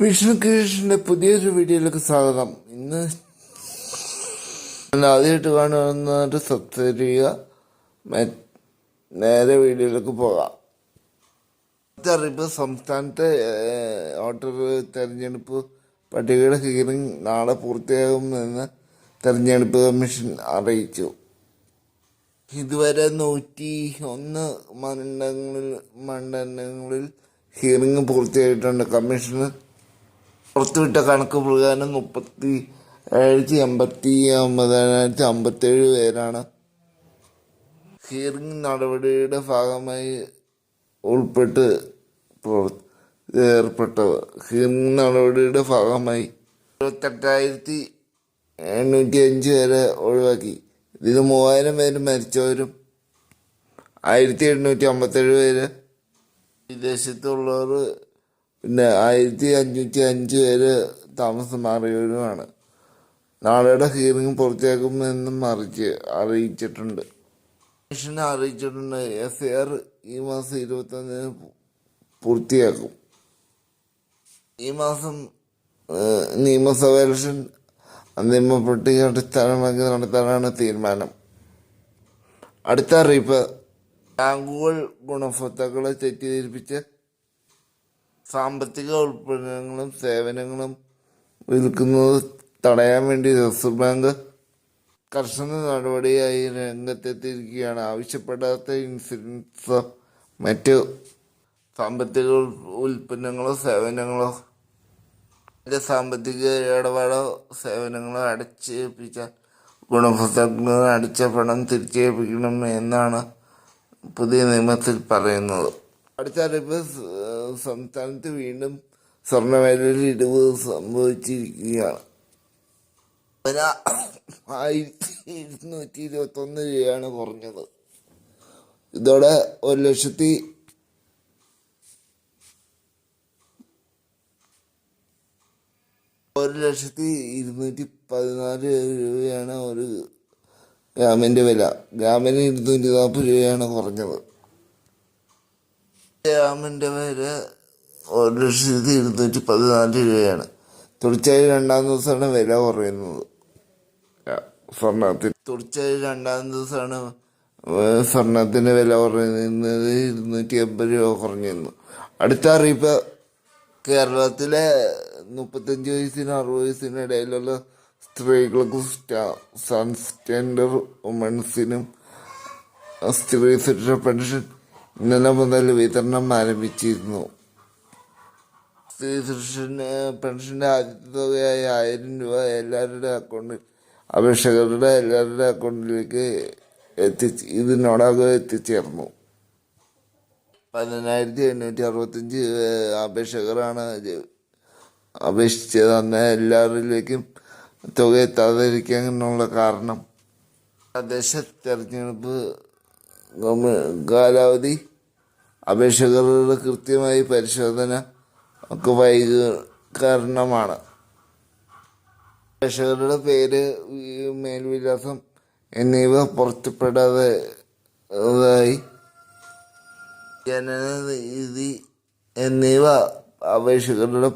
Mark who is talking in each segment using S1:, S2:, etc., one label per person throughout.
S1: വിഷ്ണു കൃഷ്ണന്റെ പുതിയൊരു വീഡിയോയിലേക്ക് സ്വാഗതം. ഇന്ന് ആദ്യമായിട്ട് കാണുന്നവർ സബ്സ്ക്രൈബ് നേരെ വീഡിയോയിലേക്ക് പോകാം. അറിയിപ്പ് സംസ്ഥാനത്തെ വോട്ടർ തെരഞ്ഞെടുപ്പ് പട്ടികയുടെ ഹിയറിംഗ് നാളെ പൂർത്തിയാകുമെന്ന് തെരഞ്ഞെടുപ്പ് കമ്മീഷൻ അറിയിച്ചു. ഇതുവരെ നൂറ്റി ഒന്ന് മണ്ഡലങ്ങളിൽ മണ്ഡലങ്ങളിൽ ഹിയറിംഗ് പൂർത്തിയായിട്ടുണ്ട്. കമ്മീഷന് പുറത്തുവിട്ട കണക്ക് പ്രകാരം മുപ്പത്തി ഏഴായിരത്തി എൺപത്തി ഒമ്പതിനായിരത്തി അമ്പത്തേഴ് പേരാണ്. ഹിയറിംഗ് നടപടിയുടെ ഭാഗമായി ഉൾപ്പെട്ട് ഏർപ്പെട്ടവർ. ഹിയറിംഗ് നടപടിയുടെ ഭാഗമായി ഇരുപത്തെട്ടായിരത്തി എണ്ണൂറ്റി അഞ്ച് പേരെ ഒഴിവാക്കി. ഇതിൽ മൂവായിരം പേര് മരിച്ചവരും ആയിരത്തി എണ്ണൂറ്റി അമ്പത്തേഴ് പേര് വിദേശത്തുള്ളവർ പിന്നെ ആയിരത്തി അഞ്ഞൂറ്റി അഞ്ച് പേര് താമസം മാറിയവരുമാണ്. നാളെയുടെ ഹിയറിംഗ് പൂർത്തിയാക്കുമെന്നും അറിയിച്ച് അറിയിച്ചിട്ടുണ്ട്. കമ്മീഷനെ അറിയിച്ചിട്ടുണ്ട്. എഫ് ആർ ഈ മാസം ഇരുപത്തൊന്നിന് പൂർത്തിയാക്കും. ഈ മാസം നിയമസഭ ഇലക്ഷൻ അന്തിമ പട്ടിക അടിസ്ഥാനമാക്കി നടത്താനാണ് തീരുമാനം. അടുത്ത അറിയിപ്പ് ബാങ്കുകൾ ഗുണഭോക്താക്കളെ തെറ്റിദ്ധരിപ്പിച്ച് സാമ്പത്തിക ഉൽപ്പന്നങ്ങളും സേവനങ്ങളും വിൽക്കുന്നത് തടയാൻ വേണ്ടി റിസർവ് ബാങ്ക് കർശന നടപടിയായി രംഗത്തെത്തിയിരിക്കുകയാണ്. ആവശ്യപ്പെടാത്ത ഇൻഷുറൻസോ മറ്റ് സാമ്പത്തിക ഉൽ- ഉൽപ്പന്നങ്ങളോ സേവനങ്ങളോ അതിന്റെ സാമ്പത്തിക ഇടപാടോ സേവനങ്ങളോ അടച്ചേൽപ്പിച്ച ഗുണഭോക്താക്കൾ അടിച്ച പണം തിരിച്ചേൽപ്പിക്കണം എന്നാണ് പുതിയ നിയമത്തിൽ പറയുന്നത്. അടുത്ത അറിയിപ്പ് സംസ്ഥാനത്ത് വീണ്ടും സ്വർണവിലയിൽ ഇടിവ് സംഭവിച്ചിരിക്കുകയാണ്. ആയിരത്തി ഇരുന്നൂറ്റി ഇരുപത്തി ഒന്ന് രൂപയാണ് കുറഞ്ഞത്. ഇതോടെ ഒരു ലക്ഷത്തി ഒരു ലക്ഷത്തി ഇരുന്നൂറ്റി പതിനാല് രൂപയാണ് ഒരു ഗ്രാമിന്റെ വില. ഗ്രാമിന് ഇരുന്നൂറ്റി നാൽപ്പത് രൂപയാണ് കുറഞ്ഞത്. ഗ്രാമിന്റെ പേര് ഒരു ലക്ഷത്തി ഇരുന്നൂറ്റി പതിനാല് രൂപയാണ്. തുടർച്ചയായി രണ്ടാം ദിവസമാണ് വില കുറയുന്നത്. സ്വർണത്തിന്. തുടർച്ചയായി രണ്ടാം ദിവസമാണ് സ്വർണത്തിന്റെ വില കുറയുന്നത് ഇരുന്നൂറ്റി എൺപത് രൂപ കുറഞ്ഞിരുന്നു. അടുത്ത അറിയിപ്പ് കേരളത്തിലെ മുപ്പത്തഞ്ച് വയസ്സിനും അറുപത് വയസ്സിനും ഇടയിലുള്ള സ്ത്രീകൾക്കും ട്രാൻസ്ജെൻഡർ വുമൻസിനും സ്ത്രീ സുരക്ഷ പെൻഷൻ ഇന്നലെ മുതൽ വിതരണം ആരംഭിച്ചിരുന്നു. സ്ത്രീ പെൻഷന്റെ ആദ്യത്തെ തുകയായ ആയിരം രൂപ എല്ലാവരുടെ അക്കൗണ്ടിൽ അപേക്ഷകരുടെ എല്ലാവരുടെ അക്കൗണ്ടിലേക്ക് എത്തിച്ച് ഇതിനോടകം എത്തിച്ചേർന്നു. പതിനായിരത്തി എണ്ണൂറ്റി അറുപത്തഞ്ച് അപേക്ഷകരാണ് അപേക്ഷിച്ചത് അന്ന് എല്ലാവരിലേക്കും തുക എത്താതിരിക്കാനുള്ള കാരണം. തദ്ദേശ തെരഞ്ഞെടുപ്പ് കാലാവധി അപേക്ഷകരുടെ കൃത്യമായി പരിശോധന ഒക്കെ വൈക കാരണമാണ്. അപേക്ഷകരുടെ പേര് മേൽവിലാസം എന്നിവ പുറത്തുപെടാതെ ായി ജനനീതി എന്നിവ അപേക്ഷകരുടെ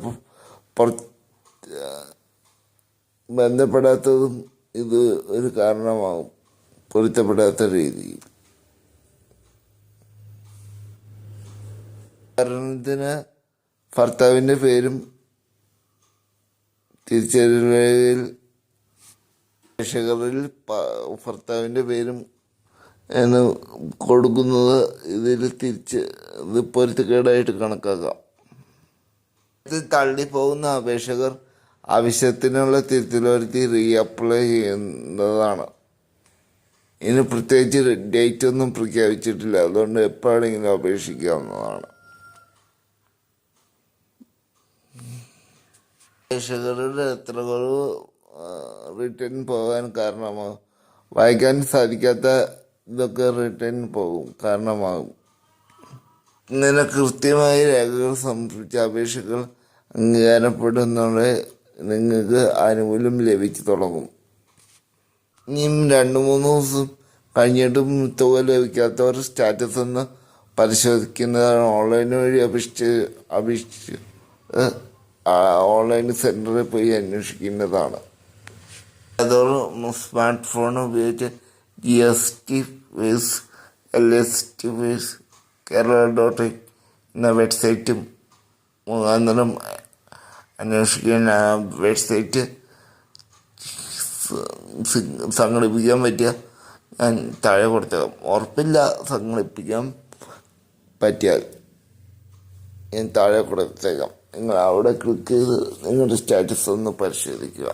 S1: ബന്ധപ്പെടാത്തതും ഇത് ഒരു കാരണമാകും പൊരുത്തപ്പെടാത്ത രീതിയിൽ. ഉദാഹരണത്തിന് ഭർത്താവിന്റെ പേരും തിരിച്ചറിവിൽ അപേക്ഷകരിൽ പ- ഭർത്താവിന്റെ പേരും എന്ന് കൊടുക്കുന്നത് ഇതിൽ തിരിച്ച് ഇത് പൊരുത്തക്കേടായിട്ട് കണക്കാക്കാം. തള്ളിപ്പോകുന്ന അപേക്ഷകർ ആവശ്യത്തിനുള്ള തിരുത്തൽ വരുത്തി റീഅപ്ലൈ ചെയ്യുന്നതാണ്. ഇനി പ്രത്യേകിച്ച് ഡേറ്റ് ഒന്നും പ്രഖ്യാപിച്ചിട്ടില്ല. അതുകൊണ്ട് എപ്പോഴെങ്കിലും അപേക്ഷിക്കാവുന്നതാണ്. അപേക്ഷകരുടെ എത്ര കുറവ് റിട്ടേൺ പോകാൻ കാരണമാകും വായിക്കാൻ സാധിക്കാത്ത ഇതൊക്കെ റിട്ടേൺ പോകും കാരണമാകും. ഇങ്ങനെ കൃത്യമായി രേഖകൾ സമർപ്പിച്ച അപേക്ഷകൾ അംഗീകാരപ്പെടുന്നതോടെ നിങ്ങൾക്ക് ആനുകൂല്യം ലഭിച്ചു തുടങ്ങും. ഇനിയും രണ്ട് മൂന്ന് ദിവസം കഴിഞ്ഞിട്ടും തുക ലഭിക്കാത്തവർ സ്റ്റാറ്റസ് ഒന്ന് പരിശോധിക്കുന്നതാണ്. ഓൺലൈൻ വഴി അപേക്ഷിച്ച് അപേക്ഷിച്ച് ഓൺലൈൻ സെന്ററിൽ പോയി അന്വേഷിക്കുന്നതാണ്. അതോറും സ്മാർട്ട് ഫോൺ ഉപയോഗിച്ച് G S T fees L S T fees Kerala dot എന്ന വെബ്സൈറ്റും മുഖാന്തരം അന്വേഷിക്കുന്ന വെബ്സൈറ്റ് സംഘടിപ്പിക്കാൻ പറ്റിയ ഞാൻ താഴെ കൊടുത്തേക്കാം ഉറപ്പില്ല സംഘടിപ്പിക്കാൻ പറ്റിയാൽ ഞാൻ താഴെ കൊടുത്തേക്കാം. നിങ്ങൾ അവിടെ ക്ലിക്ക് ചെയ്ത് നിങ്ങളുടെ സ്റ്റാറ്റസ് ഒന്ന് പരിശോധിക്കുക.